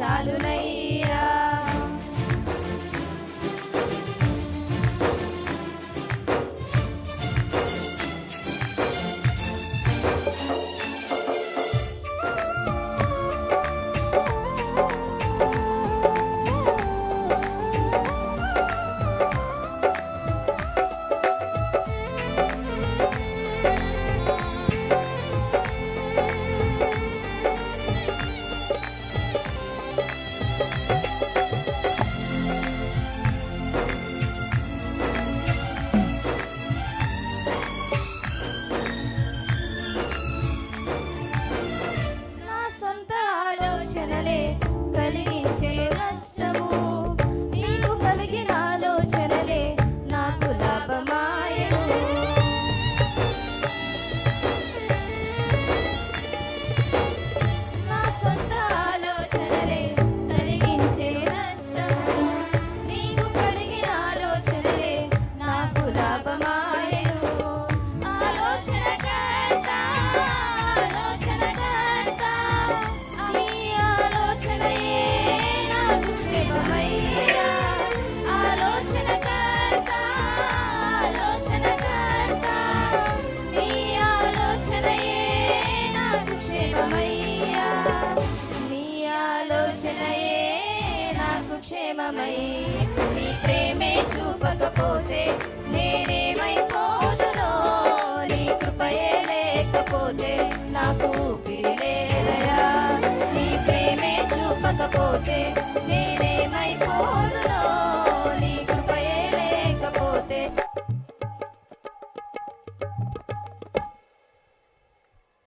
ಶಾಲು క్షేమమై నీ ప్రేమే చూపకపోతే నేనేమైపోదునో నీ కృపయే లేకపోతే నాకు పిరిలేదయా నీ ప్రేమే చూపకపోతే